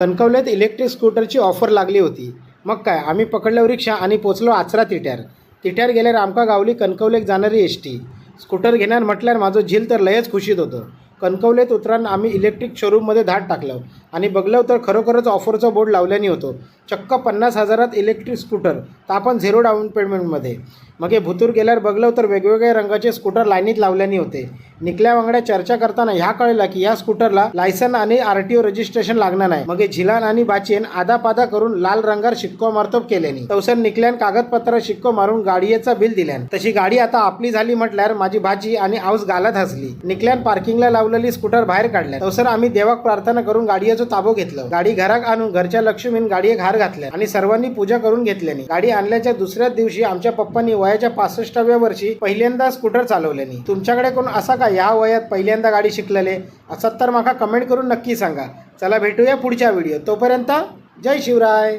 कणकवल्यात electric स्कूटरची offer लागली होती. मग काय? आम्ही पकडलो रिक्षा आणि पोचलो आचरा तिट्यार तिट्यार गेल्यावर आमका गावली कणकवलेक जाणारी एस टी स्कूटर घेणार म्हटल्यावर माझं झील तर लयच खुशीत होतं. कणकवलेत उतरान आम्ही इलेक्ट्रिक शोरूममध्ये धाड टाकलं. आणि बघलं तर खरोखरच ऑफरचा बोर्ड लावल्याने होतो. चक्क पन्नास हजारात इलेक्ट्रिक स्कूटर तर आपण झिरो डाऊन पेमेंटमध्ये मग हे भुतूर गेल्यावर बघलं तर वेगवेगळ्या रंगाचे स्कूटर लाईनीत लावल्याने होते. निकल्यावांगड्या चर्चा करताना ह्या कळला की या स्कूटरला लायसन आणि आर टी ओ रजिस्ट्रेशन लागणार नाही. मग झिलान आणि बाचेन आदापादा करून लाल रंगावर शिक्को मारतो केल्याने. तवसर निकल्यान कागदपत्र शिक्को मारून गाडीचा बिल दिल्यान. तशी गाडी आता आपली झाली म्हटल्यावर माझी भाजी आणि आऊस गालात हसली. निकल्यान पार्किंगला लावलेली स्कूटर बाहेर काढल्या तवसर आम्ही देवाक प्रार्थना करून गाडीचा ताबो घेतलं. गाडी घरात आणून घरच्या लक्ष्मीन गाडी हार घातल्या आणि सर्वांनी पूजा करून घेतल्याने. गाडी आणल्याच्या दुसऱ्याच दिवशी आमच्या पप्पांनी वयाच्या पासष्टाव्या वर्षी पहिल्यांदा स्कूटर चालवल्याने. तुमच्याकडे कोण असा का या वयात पहिल्यांदा गाडी शिकलेले असत तर माका कमेंट करून नक्की सांगा. चला भेटूया पुढच्या व्हिडिओ तोपर्यंत जय शिवराय.